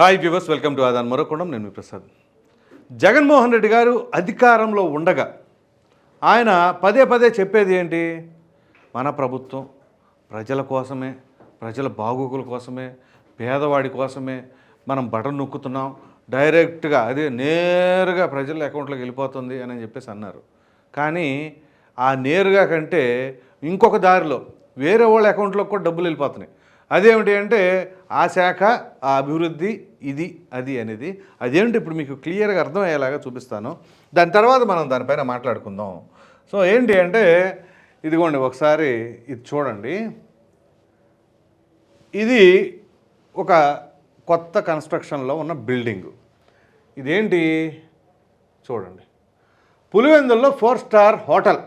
Hi viewers welcome to ఆదాన్ మరొకొండం. నేను మీ ప్రసాద్. జగన్మోహన్ రెడ్డి గారు అధికారంలో ఉండగా ఆయన పదే పదే చెప్పేది ఏంటి? మన ప్రభుత్వం ప్రజల కోసమే ప్రజల బాగోగుల కోసమే పేదవాడి కోసమే మనం బటన్ నొక్కుతున్నాం. డైరెక్ట్గా అదే నేరుగా ప్రజల అకౌంట్లోకి వెళ్ళిపోతుంది అని చెప్పేసి అన్నారు. కానీ ఆ నేరుగా కంటే ఇంకొక దారిలో వేరే వాళ్ళ అకౌంట్లోకి కూడా డబ్బులు వెళ్ళిపోతున్నాయి. అదేమిటి అంటే ఆ శాఖ ఆ అభివృద్ధి ఇది అది అనేది. అదేంటి ఇప్పుడు మీకు క్లియర్గా అర్థమయ్యేలాగా చూపిస్తాను. దాని తర్వాత మనం దానిపైన మాట్లాడుకుందాం. సో ఏంటి అంటే ఇదిగోండి ఒకసారి ఇది చూడండి. ఇది ఒక కొత్త కన్స్ట్రక్షన్లో ఉన్న బిల్డింగు. ఇదేంటి? చూడండి. పులివెందుల్లో ఫోర్ స్టార్ హోటల్.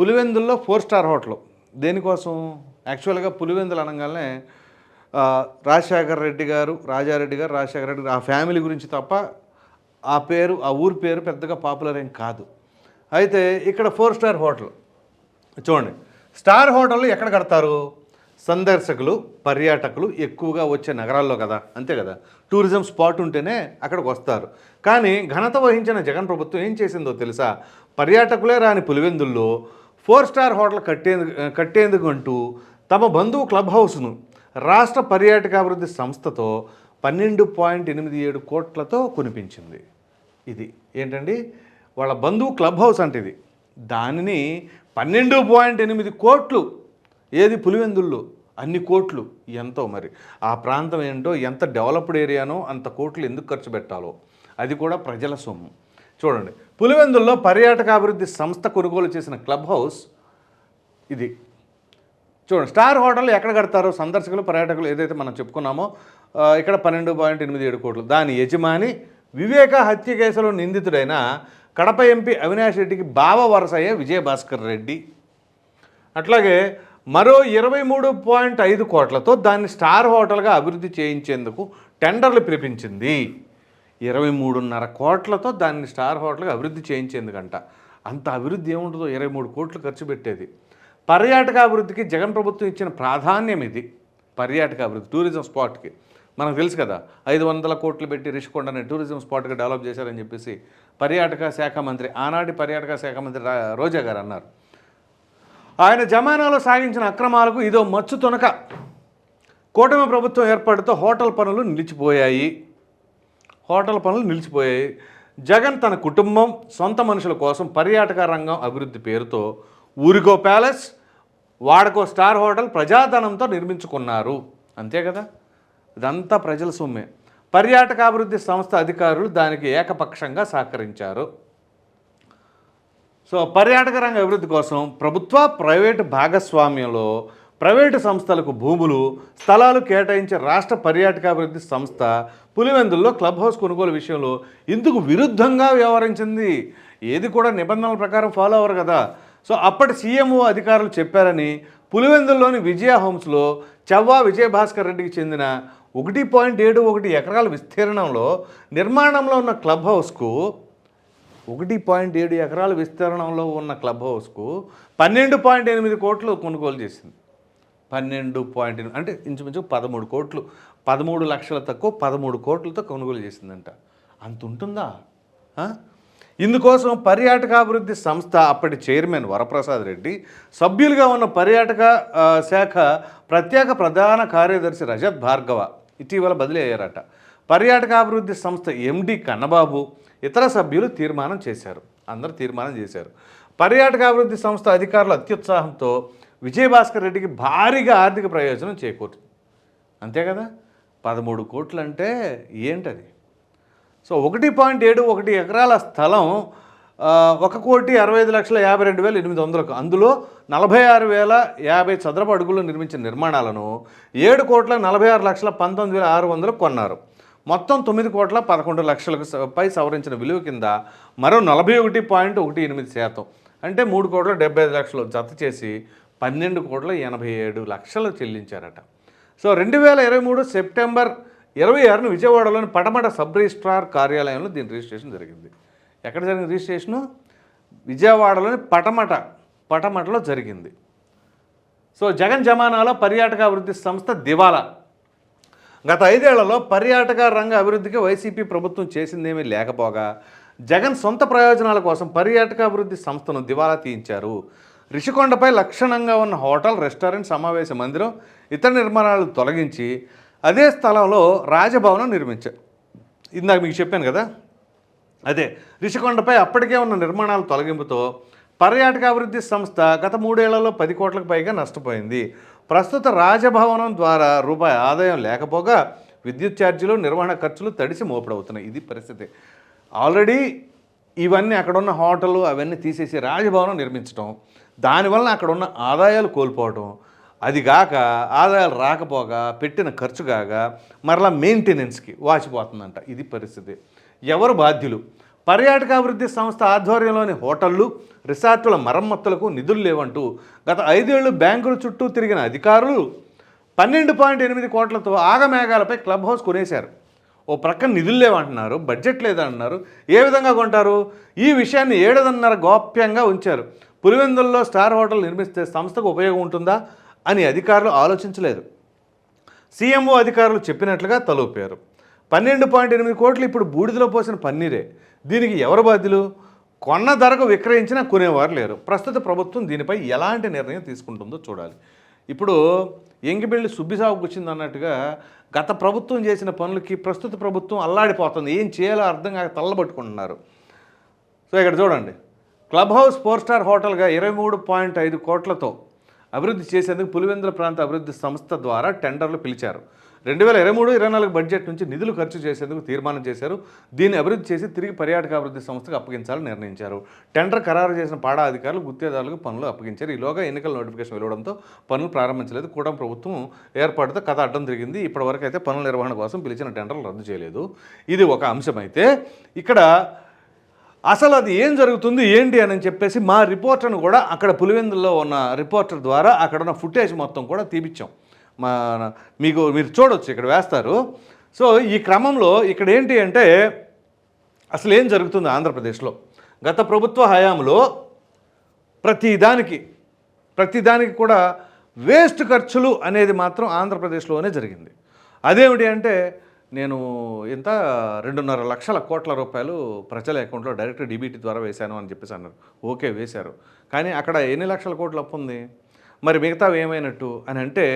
పులివెందుల్లో ఫోర్ స్టార్ హోటల్. దేనికోసం? యాక్చువల్గా పులివెందులు అనగానే రాజశేఖర్ రెడ్డి గారు రాజారెడ్డి గారు రాజశేఖర రెడ్డి గారు ఆ ఫ్యామిలీ గురించి తప్ప ఆ పేరు ఆ ఊరి పేరు పెద్దగా పాపులర్ ఏం కాదు. అయితే ఇక్కడ ఫోర్ స్టార్ హోటల్. చూడండి స్టార్ హోటల్ ఎక్కడ కడతారు? సందర్శకులు పర్యాటకులు ఎక్కువగా వచ్చే నగరాల్లో కదా అంతే కదా. టూరిజం స్పాట్ ఉంటేనే అక్కడికి వస్తారు. కానీ ఘనత వహించిన జగన్ ప్రభుత్వం ఏం చేసిందో తెలుసా? పర్యాటకులే రాని పులివెందుల్లో ఫోర్ స్టార్ హోటల్ కట్టేందుకు కట్టేందుకు అంటూ తమ బంధువు క్లబ్ హౌస్ను రాష్ట్ర పర్యాటకాభివృద్ధి సంస్థతో పన్నెండు పాయింట్ ఎనిమిది ఏడు కోట్లతో కొనిపించింది. ఇది ఏంటండి? వాళ్ళ బంధువు క్లబ్ హౌస్ అంటే ఇది. దానిని పన్నెండు పాయింట్ ఎనిమిది కోట్లు. ఏది? పులివెందుల్లో. అన్ని కోట్లు. ఎంతో మరి. ఆ ప్రాంతం ఏంటో ఎంత డెవలప్డ్ ఏరియానో అంత కోట్లు ఎందుకు ఖర్చు పెట్టాలో. అది కూడా ప్రజల సొమ్ము. చూడండి. పులివెందుల్లో పర్యాటకాభివృద్ధి సంస్థ కొనుగోలు చేసిన క్లబ్ హౌస్ ఇది. చూడండి స్టార్ హోటల్ ఎక్కడ కడతారో? సందర్శకులు పర్యాటకులు ఏదైతే మనం చెప్పుకున్నామో ఇక్కడ పన్నెండు పాయింట్ ఎనిమిది ఏడు కోట్లు. దాని యజమాని వివేక హత్య కేసులో నిందితుడైన కడప ఎంపీ అవినాష్ రెడ్డికి బావ వరసయ్యే విజయభాస్కర్ రెడ్డి. అట్లాగే మరో ఇరవై మూడు పాయింట్ ఐదు కోట్లతో దాన్ని స్టార్ హోటల్గా అభివృద్ధి చేయించేందుకు టెండర్లు పిలిపించింది. ఇరవై మూడున్నర కోట్లతో దాన్ని స్టార్ హోటల్గా అభివృద్ధి చేయించేందుకంట. అంత అభివృద్ధి ఏముంటుందో? ఇరవై మూడు కోట్లు ఖర్చు పెట్టేది. పర్యాటకాభివృద్ధికి జగన్ ప్రభుత్వం ఇచ్చిన ప్రాధాన్యం ఇది. పర్యాటక అభివృద్ధి టూరిజం స్పాట్కి. మనకు తెలుసు కదా ఐదు వందల కోట్లు పెట్టి రిషికొండని టూరిజం స్పాట్గా డెవలప్ చేశారని చెప్పేసి పర్యాటక శాఖ మంత్రి ఆనాటి పర్యాటక శాఖ మంత్రి రా- రోజా గారు అన్నారు. ఆయన జమానాలో సాగించిన అక్రమాలకు ఇదో మచ్చు తొనక. కూటమి ప్రభుత్వం ఏర్పాటుతో హోటల్ పనులు నిలిచిపోయాయి. హోటల్ పనులు నిలిచిపోయాయి. జగన్ తన కుటుంబం సొంత మనుషుల కోసం పర్యాటక రంగం అభివృద్ధి పేరుతో ఊరికో ప్యాలెస్ వాడకో స్టార్ హోటల్ ప్రజాధనంతో నిర్మించుకున్నారు. అంతే కదా? ఇదంతా ప్రజల సొమ్మే. పర్యాటకాభివృద్ధి సంస్థ అధికారులు దానికి ఏకపక్షంగా సహకరించారు. సో పర్యాటక రంగ అభివృద్ధి కోసం ప్రభుత్వ ప్రైవేటు భాగస్వామ్యంలో ప్రైవేటు సంస్థలకు భూములు స్థలాలు కేటాయించే రాష్ట్ర పర్యాటకాభివృద్ధి సంస్థ పులివెందుల్లో క్లబ్ హౌస్ కొనుగోలు విషయంలో ఇందుకు విరుద్ధంగా వ్యవహరించింది. ఏది కూడా నిబంధనల ప్రకారం ఫాలో అవ్వరు కదా. సో అప్పటి సీఎంఓ అధికారులు చెప్పారని పులివెందుల్లోని విజయ హోమ్స్లో చవ్వా విజయభాస్కర్ రెడ్డికి చెందిన ఒకటి పాయింట్ ఏడు ఒకటి ఎకరాల విస్తీర్ణంలో నిర్మాణంలో ఉన్న క్లబ్ హౌస్కు ఒకటి పాయింట్ ఏడు ఎకరాల విస్తీర్ణంలో ఉన్న క్లబ్ హౌస్కు పన్నెండు పాయింట్ ఎనిమిది కోట్లు కొనుగోలు చేసింది. పన్నెండు పాయింట్ ఎనిమిది అంటే ఇంచుమించు పదమూడు కోట్లు. పదమూడు లక్షల తక్కువ పదమూడు కోట్లతో కొనుగోలు చేసిందంట. అంత ఉంటుందా ఇందుకోసం పర్యాటకాభివృద్ధి సంస్థ అప్పటి చైర్మన్ వరప్రసాద్ రెడ్డి సభ్యులుగా ఉన్న పర్యాటక శాఖ ప్రత్యేక ప్రధాన కార్యదర్శి రజత్ భార్గవ ఇటీవల బదిలీ అయ్యారట. పర్యాటకాభివృద్ధి సంస్థ ఎండి కన్నబాబు ఇతర సభ్యులు తీర్మానం చేశారు. అందరూ తీర్మానం చేశారు. పర్యాటకాభివృద్ధి సంస్థ అధికారుల అత్యుత్సాహంతో విజయభాస్కర్ రెడ్డికి భారీగా ఆర్థిక ప్రయోజనం చేకూరు అంతే కదా? పదమూడు కోట్లు అంటే ఏంటది? సో ఒకటి పాయింట్ ఏడు ఒకటి ఎకరాల స్థలం ఒక కోటి అరవై ఐదు లక్షల యాభై రెండు వేల ఎనిమిది వందలకు. అందులో నలభై ఆరు వేల యాభై చదరపు అడుగులు నిర్మించిన నిర్మాణాలను ఏడు కోట్ల నలభై ఆరు లక్షల పంతొమ్మిది వేల ఆరు వందలకు కొన్నారు. మొత్తం తొమ్మిది కోట్ల పదకొండు లక్షలకు స- పై సవరించిన విలువ కింద మరో నలభై ఒకటి పాయింట్ ఒకటి ఎనిమిది శాతం. అంటే మూడు కోట్ల డెబ్బై ఐదు లక్షలు జత చేసి పన్నెండు కోట్ల ఎనభై ఏడు లక్షలు చెల్లించారట. సో రెండు వేల ఇరవై మూడు సెప్టెంబర్ ఇరవై ఆరున విజయవాడలోని పటమట సబ్ రిజిస్ట్రార్ కార్యాలయంలో దీని రిజిస్ట్రేషన్ జరిగింది. ఎక్కడ జరిగిన రిజిస్ట్రేషను? విజయవాడలోని పటమట పటమటలో జరిగింది. సో జగన్ జమానాలో పర్యాటక అభివృద్ధి సంస్థ దివాలా. గత ఐదేళ్ళలో పర్యాటక రంగ అభివృద్ధికి వైసీపీ ప్రభుత్వం చేసిందేమీ లేకపోగా జగన్ సొంత ప్రయోజనాల కోసం పర్యాటక అభివృద్ధి సంస్థను దివాలా తీయించారు. రిషికొండపై లక్షణంగా ఉన్న హోటల్ రెస్టారెంట్ సమావేశ మందిరం ఇతర నిర్మాణాలు తొలగించి అదే స్థలంలో రాజభవనం నిర్మించారు ఇందాక మీకు చెప్పాను కదా? అదే రిషికొండపై అప్పటికే ఉన్న నిర్మాణాల తొలగింపుతో పర్యాటక అభివృద్ధి సంస్థ గత మూడేళ్ళలో పది కోట్లకు పైగా నష్టపోయింది. ప్రస్తుత రాజభవనం ద్వారా రూపాయి ఆదాయం లేకపోగా విద్యుత్ ఛార్జీలు నిర్వహణ ఖర్చులు తడిసి మోపడవుతున్నాయి. ఇది పరిస్థితి. ఆల్రెడీ ఇవన్నీ అక్కడ ఉన్న హోటళ్ళు అవన్నీ తీసేసి రాజభవనం నిర్మించడం దానివల్ల అక్కడ ఉన్న ఆదాయాలు కోల్పోవడం అది కాక ఆదాయాలు రాకపోగా పెట్టిన ఖర్చు కాక మరలా మెయింటెనెన్స్కి వాచిపోతుందంట ఇది పరిస్థితి. ఎవరు బాధ్యులు? పర్యాటకాభివృద్ధి సంస్థ ఆధ్వర్యంలోని హోటళ్ళు రిసార్టుల మరమ్మతులకు నిధులు లేవంటూ గత ఐదేళ్ళు బ్యాంకుల చుట్టూ తిరిగిన అధికారులు పన్నెండు పాయింట్ ఎనిమిది కోట్లతో ఆగమేఘాలపై క్లబ్ హౌస్ కొనేశారు. ఓ ప్రక్కన నిధులు లేవంటున్నారు బడ్జెట్ లేదంటున్నారు. ఏ విధంగా కొంటారు? ఈ విషయాన్ని ఏడదన్నర గోప్యంగా ఉంచారు. పులివెందుల్లో స్టార్ హోటల్ నిర్మిస్తే సంస్థకు ఉపయోగం ఉంటుందా? అని అధికారులు ఆలోచించలేదు. సీఎంఓ అధికారులు చెప్పినట్లుగా తలూపారు. పన్నెండు పాయింట్ ఎనిమిది కోట్లు ఇప్పుడు బూడిదలో పోసిన పన్నీరే. దీనికి ఎవరు బాధ్యులు? కొన్న ధరకు విక్రయించినా కొనేవారు లేరు. ప్రస్తుత ప్రభుత్వం దీనిపై ఎలాంటి నిర్ణయం తీసుకుంటుందో చూడాలి. ఇప్పుడు ఎంగిబెళ్ళి సుబ్బిసాగుకు వచ్చింది అన్నట్టుగా గత ప్రభుత్వం చేసిన పనులకి ప్రస్తుత ప్రభుత్వం అల్లాడిపోతుంది. ఏం చేయాలో అర్థం కాక తల్లబట్టుకుంటున్నారు. సో ఇక్కడ చూడండి. క్లబ్ హౌస్ ఫోర్ స్టార్ హోటల్గా ఇరవై మూడు పాయింట్ ఐదు కోట్లతో అభివృద్ధి చేసేందుకు పులివెందుల ప్రాంత అభివృద్ధి సంస్థ ద్వారా టెండర్లు పిలిచారు. రెండు వేల ఇరవై మూడు ఇరవై నాలుగు బడ్జెట్ నుంచి నిధులు ఖర్చు చేసేందుకు తీర్మానం చేశారు. దీన్ని అభివృద్ధి చేసి తిరిగి పర్యాటక అభివృద్ధి సంస్థకు అప్పగించాలని నిర్ణయించారు. టెండర్ ఖరారు చేసిన పాడా అధికారులు గుత్తేదారులకు పనులు అప్పగించారు. ఈలోగా ఎన్నికల నోటిఫికేషన్ వెలువడంతో పనులు ప్రారంభించలేదు. కూడా ప్రభుత్వం ఏర్పాటుతో కథ అడ్డం తిరిగింది. ఇప్పటివరకు అయితే పనుల నిర్వహణ కోసం పిలిచిన టెండర్లు రద్దు చేయలేదు. ఇది ఒక అంశమైతే ఇక్కడ అసలు అది ఏం జరుగుతుంది ఏంటి అని చెప్పేసి మా రిపోర్టర్ను కూడా అక్కడ పులివెందుల్లో ఉన్న రిపోర్టర్ ద్వారా అక్కడ ఉన్న ఫుటేజ్ మొత్తం కూడా తీపిచ్చాం. మా మీకు మీరు చూడొచ్చు ఇక్కడ వేస్తారు. సో ఈ క్రమంలో ఇక్కడ ఏంటి అంటే అసలు ఏం జరుగుతుంది ఆంధ్రప్రదేశ్లో? గత ప్రభుత్వ హయాంలో ప్రతిదానికి ప్రతిదానికి కూడా వేస్ట్ ఖర్చులు అనేది మాత్రం ఆంధ్రప్రదేశ్లోనే జరిగింది. అదేమిటి అంటే నేను ఇంత రెండున్నర లక్షల కోట్ల రూపాయలు ప్రజల అకౌంట్లో డైరెక్ట్ డీబీటీ ద్వారా వేశాను అని చెప్పేసి అన్నారు. ఓకే వేశారు. కానీ అక్కడ ఎన్ని లక్షల కోట్లు అప్పు ఉంది? మరి మిగతావి ఏమైనట్టు? అని అంటే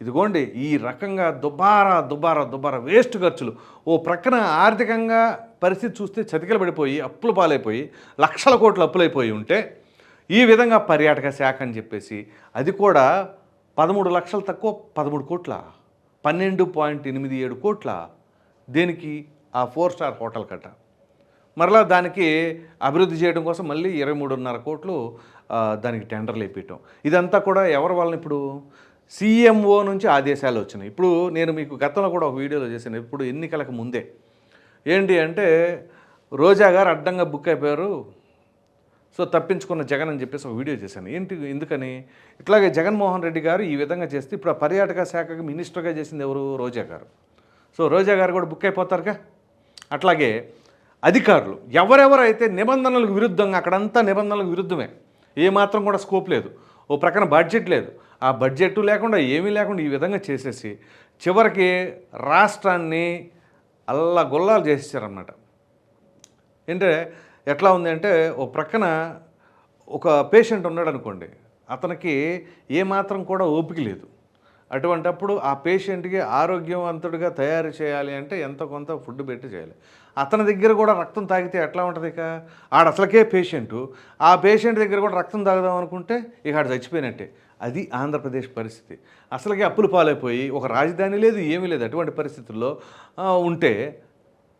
ఇదిగోండి ఈ రకంగా దుబారా దుబారా దుబారా వేస్ట్ ఖర్చులు. ఓ ప్రక్కన ఆర్థికంగా పరిస్థితి చూస్తే చతికిల పడిపోయి అప్పులు పాలైపోయి లక్షల కోట్లు అప్పులైపోయి ఉంటే ఈ విధంగా పర్యాటక శాఖ అని చెప్పేసి అది కూడా పదమూడు లక్షలు తక్కువ పదమూడు కోట్ల? పన్నెండు పాయింట్ ఎనిమిది ఏడు కోట్ల దేనికి? ఆ ఫోర్ స్టార్ హోటల్ కట్ట. మరలా దానికి అభివృద్ధి చేయడం కోసం మళ్ళీ ఇరవై మూడున్నర కోట్లు దానికి టెండర్లు వేపించడం ఇదంతా కూడా ఎవరి వలన ఇప్పుడు? సీఎంఓ నుంచి ఆదేశాలు వచ్చినాయి. ఇప్పుడు నేను మీకు గతంలో కూడా ఒక వీడియోలో చేశాను. ఇప్పుడు ఎన్నికలకు ముందే. ఏంటి అంటే రోజా గారు అడ్డంగా బుక్ అయిపోయారు. సో తప్పించుకున్న జగన్ అని చెప్పేసి ఒక వీడియో చేశాను. ఏంటి ఎందుకని? ఇట్లాగే జగన్మోహన్ రెడ్డి గారు ఈ విధంగా చేస్తే ఇప్పుడు ఆ పర్యాటక శాఖకి మినిస్టర్గా చేసింది ఎవరు? రోజా గారు. సో రోజా గారు కూడా బుక్ అయిపోతారుగా? అట్లాగే అధికారులు ఎవరెవరైతే నిబంధనలకు విరుద్ధంగా అక్కడంతా నిబంధనలకు విరుద్ధమే ఏమాత్రం కూడా స్కోప్ లేదు ఓ ప్రక్కన బడ్జెట్ లేదు. ఆ బడ్జెట్ లేకుండా ఏమీ లేకుండా ఈ విధంగా చేసేసి చివరికి రాష్ట్రాన్ని అల్లగొల్లాలు చేసేసారన్నమాట. అంటే ఎట్లా ఉంది అంటే ఓ ప్రక్కన ఒక పేషెంట్ ఉన్నాడు అనుకోండి. అతనికి ఏమాత్రం కూడా ఓపిక లేదు. అటువంటప్పుడు ఆ పేషెంట్కి ఆరోగ్యవంతుడిగా తయారు చేయాలి అంటే ఎంత కొంత ఫుడ్ పెట్టి చేయాలి. అతని దగ్గర కూడా రక్తం తాగితే ఎట్లా ఉంటుంది ఇక? ఆడ అసలుకే పేషెంటు. ఆ పేషెంట్ దగ్గర కూడా రక్తం తాగుదాం అనుకుంటే ఇక ఆడు చచ్చిపోయినట్టే. అది ఆంధ్రప్రదేశ్ పరిస్థితి. అసలుకే అప్పులు పాలైపోయి ఒక రాజధాని లేదు ఏమీ లేదు. అటువంటి పరిస్థితుల్లో ఉంటే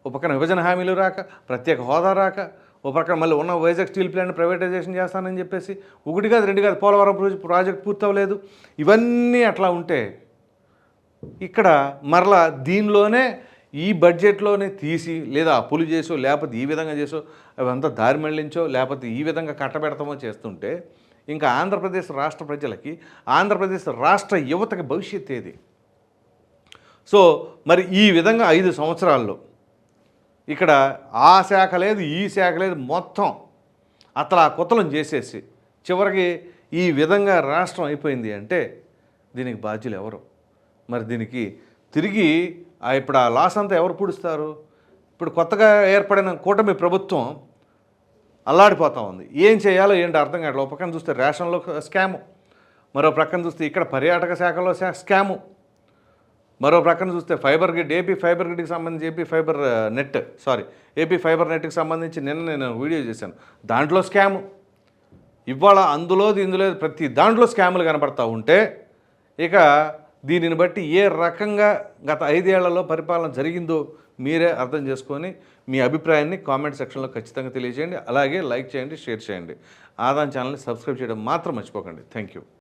ఒక పక్కన విభజన హామీలు రాక ప్రత్యేక హోదా రాక ఒక పక్కన మళ్ళీ ఉన్న వైజాగ్ స్టీల్ ప్లాంట్ ప్రైవేటైజేషన్ చేస్తానని చెప్పేసి ఒకటి కాదు రెండు కాదు పోలవరం ప్రాజెక్ట్ ప్రాజెక్ట్ పూర్తవలేదు. ఇవన్నీ అట్లా ఉంటే ఇక్కడ మరలా దీనిలోనే ఈ బడ్జెట్లోనే తీసి లేదా అప్పులు చేసో లేకపోతే ఈ విధంగా చేసో అవంతా దారి మళ్ళించో లేకపోతే ఈ విధంగా కట్టబెడతామో చేస్తుంటే ఇంకా ఆంధ్రప్రదేశ్ రాష్ట్ర ప్రజలకి ఆంధ్రప్రదేశ్ రాష్ట్ర యువతకి భవిష్యత్ ఏది? సో మరి ఈ విధంగా ఐదు సంవత్సరాల్లో ఇక్కడ ఆ శాఖ లేదు ఈ శాఖ లేదు మొత్తం అతను ఆ చేసేసి చివరికి ఈ విధంగా రాష్ట్రం అయిపోయింది అంటే దీనికి బాధ్యులు ఎవరు? మరి దీనికి తిరిగి ఇప్పుడు ఆ లాస్ అంతా ఎవరు పూడుస్తారు? ఇప్పుడు కొత్తగా ఏర్పడిన కూటమి ప్రభుత్వం అల్లాడిపోతా ఉంది. ఏం చేయాలో ఏంటి అర్థం కావట్లేదు. ఒక పక్కన చూస్తే రేషన్లో స్కాము మరో ప్రక్కన చూస్తే ఇక్కడ పర్యాటక శాఖలో స్కాము. మరో ప్రక్కన చూస్తే ఫైబర్ గ్రిడ్ ఏపీ ఫైబర్ గ్రిడ్కి సంబంధించి AP fibre net sorry AP fibre నెట్కి సంబంధించి నిన్న నేను వీడియో చేశాను. దాంట్లో స్కామ్. ఇవాళ అందులో ఇందులో ప్రతి దాంట్లో స్కాములు కనబడతా ఉంటే ఇక దీనిని బట్టి ఏ రకంగా గత ఐదేళ్ళలో పరిపాలన జరిగిందో మీరే అర్థం చేసుకొని మీ అభిప్రాయాన్ని కామెంట్ సెక్షన్లో ఖచ్చితంగా తెలియజేయండి. అలాగే లైక్ చేయండి షేర్ చేయండి. ఆదాన్ ఛానల్ని సబ్స్క్రైబ్ చేయడం మాత్రం మర్చిపోకండి. Thank you